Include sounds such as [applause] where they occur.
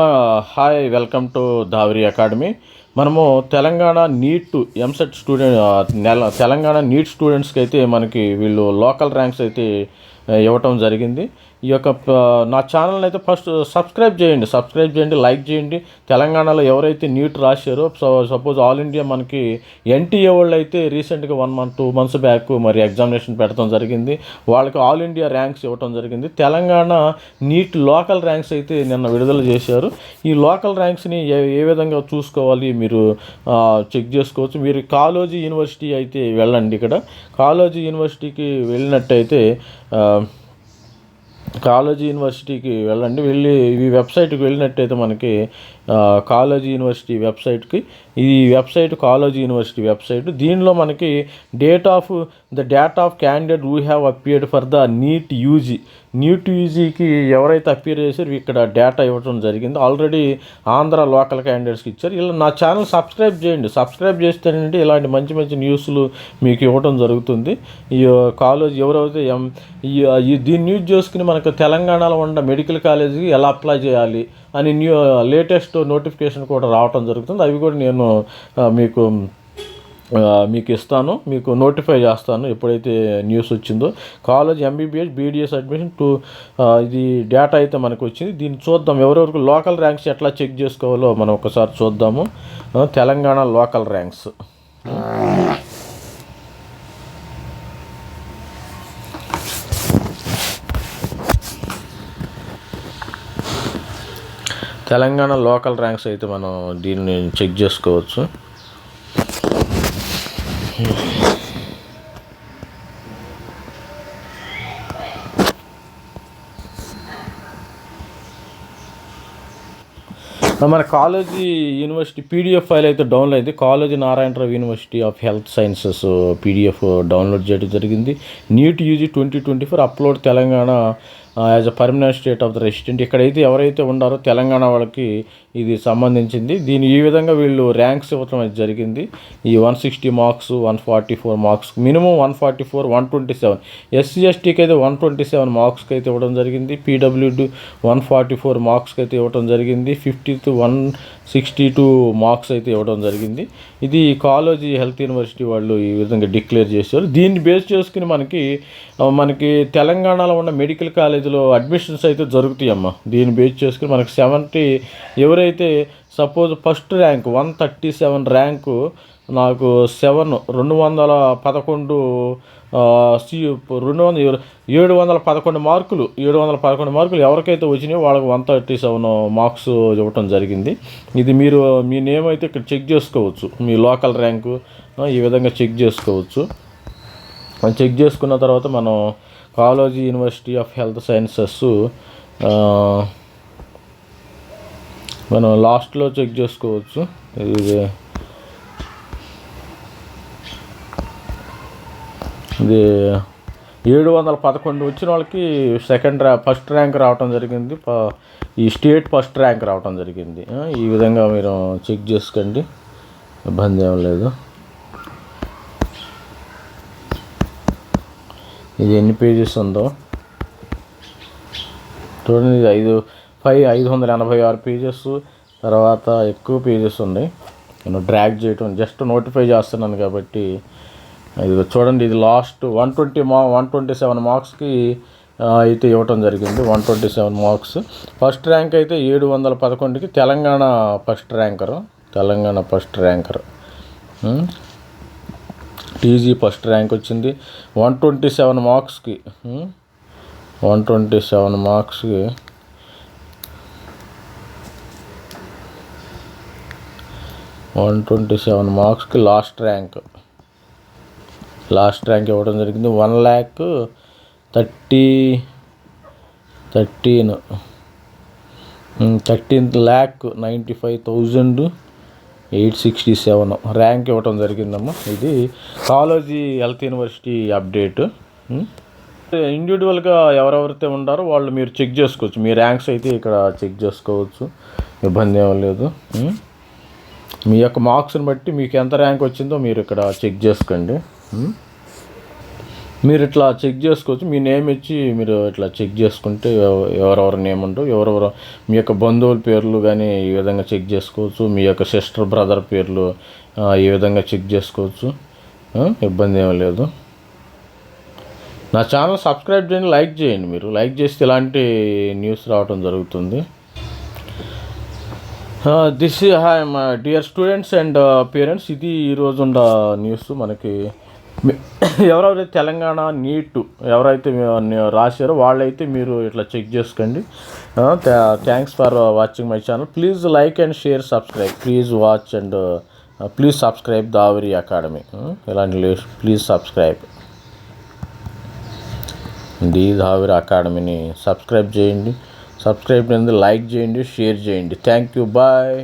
Hi welcome to Dhavari academy. మనము Telangana NEET EAMCET student నెల Telangana neat స్టూడెంట్స్కి అయితే మనకి వీళ్ళు లోకల్ ర్యాంక్స్ అయితే ఇవ్వటం జరిగింది. ఈ యొక్క నా ఛానల్ అయితే ఫస్ట్ సబ్స్క్రైబ్ చేయండి. సబ్స్క్రైబ్ చేయండి లైక్ చేయండి. తెలంగాణలో ఎవరైతే నీట్ రాశారో సపోజ్ ఆల్ ఇండియా మనకి ఎన్టీఏ వాళ్ళు అయితే రీసెంట్గా one month two months back మరి ఎగ్జామినేషన్ పెట్టడం జరిగింది. వాళ్ళకి ఆల్ ఇండియా ర్యాంక్స్ ఇవ్వటం జరిగింది. తెలంగాణ నీట్ లోకల్ ర్యాంక్స్ అయితే నిన్న విడుదల చేశారు. ఈ లోకల్ ర్యాంక్స్ని ఏ ఏ విధంగా చూసుకోవాలి మీరు చెక్ చేసుకోవచ్చు. మీరు కాలోజీ యూనివర్సిటీ అయితే వెళ్ళండి ఇక్కడ. కాలోజీ యూనివర్సిటీకి వెళ్ళినట్టయితే కాలేజీ యూనివర్సిటీకి వెళ్ళండి. వెళ్ళి ఈ వెబ్సైట్కి వెళ్ళినట్టయితే మనకి కాలేజీ యూనివర్సిటీ వెబ్సైట్కి ఈ వెబ్సైట్ కాలేజీ యూనివర్సిటీ వెబ్సైట్. దీనిలో మనకి date of the date of candidate who have appeared for the NEET UG. న్యూటీజీకి ఎవరైతే అపీర్ చేశారో ఇక్కడ డేటా ఇవ్వడం జరిగింది. ఆల్రెడీ ఆంధ్ర లోకల్ క్యాండిడేట్స్కి ఇచ్చారు. ఇలా నా ఛానల్ సబ్స్క్రైబ్ చేయండి. సబ్స్క్రైబ్ చేస్తేనంటే ఇలాంటి మంచి మంచి న్యూస్లు మీకు ఇవ్వడం జరుగుతుంది. ఈ కాలేజ్ ఎవరైతే ఎం ఈ దీన్ని న్యూస్ చేసుకుని మనకు తెలంగాణలో ఉన్న మెడికల్ కాలేజీకి ఎలా అప్లై చేయాలి అని న్యూ లేటెస్ట్ నోటిఫికేషన్ కూడా రావటం జరుగుతుంది. అవి కూడా నేను మీకు మీకు ఇస్తాను మీకు నోటిఫై చేస్తాను ఎప్పుడైతే న్యూస్ వచ్చిందో. College MBBS BDS admission to ఇది డేటా అయితే మనకు వచ్చింది. దీన్ని చూద్దాం ఎవరెవరికి లోకల్ ర్యాంక్స్ ఎట్లా చెక్ చేసుకోవాలో మనం ఒకసారి చూద్దాము. Telangana local ranks Telangana local ranks అయితే మనం దీన్ని చెక్ చేసుకోవచ్చు. మన కాలేజీ యూనివర్సిటీ పీడిఎఫ్ ఫైల్ అయితే డౌన్లోడ్ అయింది. Kaloji Narayana Rao university of health sciences PDF download చేయడం జరిగింది. NEET UG twenty twenty four upload Telangana as a permanent state of the resident ఇక్కడైతే ఎవరైతే ఉన్నారో తెలంగాణ వాళ్ళకి ఇది సంబంధించింది. దీని ఈ విధంగా వీళ్ళు ర్యాంక్స్ ఇవ్వటం అయితే జరిగింది. ఈ one sixty marks one forty four marks minimum one forty four one twenty seven SC ఎస్టీకి అయితే వన్ ట్వంటీ సెవెన్ మార్క్స్కి అయితే ఇవ్వడం జరిగింది. పీడబ్ల్యూడి వన్ ఫార్టీ ఫోర్ మార్క్స్కి అయితే ఇవ్వడం జరిగింది. Fifty two one sixty two marks అయితే ఇవ్వడం జరిగింది. ఇది కాలేజీ హెల్త్ యూనివర్సిటీ వాళ్ళు ఈ విధంగా డిక్లేర్ చేశారు. దీన్ని బేస్ చేసుకుని మనకి మనకి తెలంగాణలో ఉన్న మెడికల్ కాలేజ్ కాలేజీలో అడ్మిషన్స్ అయితే జరుగుతాయి అమ్మ. దీన్ని బేస్ చేసుకుని మనకి సెవెంటీ ఎవరైతే suppose first rank one thirty seven rank నాకు సెవెన్ రెండు వందల పదకొండు ఆ, సి రెండు వందల ఏడు- వందల పదకొండు మార్కులు ఏడు వందల పదకొండు మార్కులు ఎవరికైతే వచ్చినాయో వాళ్ళకి వన్ థర్టీ సెవెన్ మార్క్స్ ఇవ్వటం జరిగింది. ఇది మీరు మీ నేమ్ అయితే ఇక్కడ చెక్ చేసుకోవచ్చు. మీ లోకల్ ర్యాంకు ఈ విధంగా చెక్ చేసుకోవచ్చు. మనం చెక్ చేసుకున్న తర్వాత మనం college university of health sciences మనం లాస్ట్లో చెక్ చేసుకోవచ్చు. ఇది ఇది ఏడు వందల పదకొండు వచ్చిన వాళ్ళకి సెకండ్ ర్యా ఫస్ట్ ర్యాంక్ రావటం జరిగింది. ప- ఈ స్టేట్ ఫస్ట్ ర్యాంక్ రావటం జరిగింది. ఈ విధంగా మీరు చెక్ చేసుకోండి. ఇబ్బంది ఏం లేదు. ఇది ఎన్ని పేజెస్ ఉందో? చూడండి ఇది ఐదు ఫైవ్ ఐదు వందల ఎనభై ఆరు పేజెస్ తర్వాత ఎక్కువ పేజెస్ ఉన్నాయి. నేను డ్రాగ్ చేయటం జస్ట్ నోటిఫై చేస్తున్నాను కాబట్టి ఇది చూడండి ఇది లాస్ట్ వన్ ట్వంటీ మా వన్ ట్వంటీ సెవెన్ మార్క్స్కి అయితే ఇవ్వటం జరిగింది one twenty seven marks first rank అయితే ఏడు వందల పదకొండుకి Telangana first ranker Telangana first ranker TG first rank వచ్చింది. వన్ ట్వంటీ సెవెన్ మార్క్స్కి వన్ ట్వంటీ సెవెన్ మార్క్స్కి వన్ ట్వంటీ సెవెన్ మార్క్స్కి లాస్ట్ ర్యాంక్. లాస్ట్ ర్యాంక్ ఇవ్వడం జరిగింది. One lakh thirty thirteen thirteenth lakh ninety five thousand. Eight sixty seven rank ఇవ్వటం జరిగిందమ్మా. ఇది college health university update. ఇండివిజువల్గా ఎవరెవరైతే ఉండారో వాళ్ళు మీరు చెక్ చేసుకోవచ్చు. మీ ర్యాంక్స్ అయితే ఇక్కడ చెక్ చేసుకోవచ్చు. ఇబ్బంది ఏం లేదు. మీ యొక్క మార్క్స్ని బట్టి మీకు ఎంత ర్యాంక్ వచ్చిందో మీరు ఇక్కడ చెక్ చేసుకోండి. మీరు ఇట్లా చెక్ చేసుకోవచ్చు. మీ నేమ్ ఇచ్చి మీరు ఇట్లా చెక్ చేసుకుంటే ఎవ- ఎవరెవరి నేమ్ ఉంటో ఎవరెవరు మీ యొక్క బంధువుల పేర్లు కానీ ఈ విధంగా చెక్ చేసుకోవచ్చు. మీ యొక్క సిస్టర్ బ్రదర్ పేర్లు ఈ విధంగా చెక్ చేసుకోవచ్చు. ఇబ్బంది ఏమీ లేదు. నా ఛానల్ సబ్స్క్రైబ్ చేయండి లైక్ చేయండి మీరు. లైక్ చేస్తే ఇలాంటి న్యూస్ రావడం జరుగుతుంది. దిస్ హాయ్ మా డియర్ స్టూడెంట్స్ అండ్ పేరెంట్స్ ఇది ఈరోజు ఉన్న న్యూస్ మనకి [coughs] ఎవరెవరైతే ఎవరైతే తెలంగాణ నీట్ ఎవరైతే రాశారో వాళ్ళైతే మీరు ఇట్లా చెక్ చేసుకోండి. Thanks for watching my channel please like and share subscribe please watch and please subscribe Davari academy ఇలాంటి ప్లీజ్ సబ్స్క్రైబ్ ది దావరి అకాడమీని సబ్స్క్రైబ్ చేయండి. సబ్స్క్రైబ్ చేయండి లైక్ చేయండి షేర్ చేయండి. Thank you bye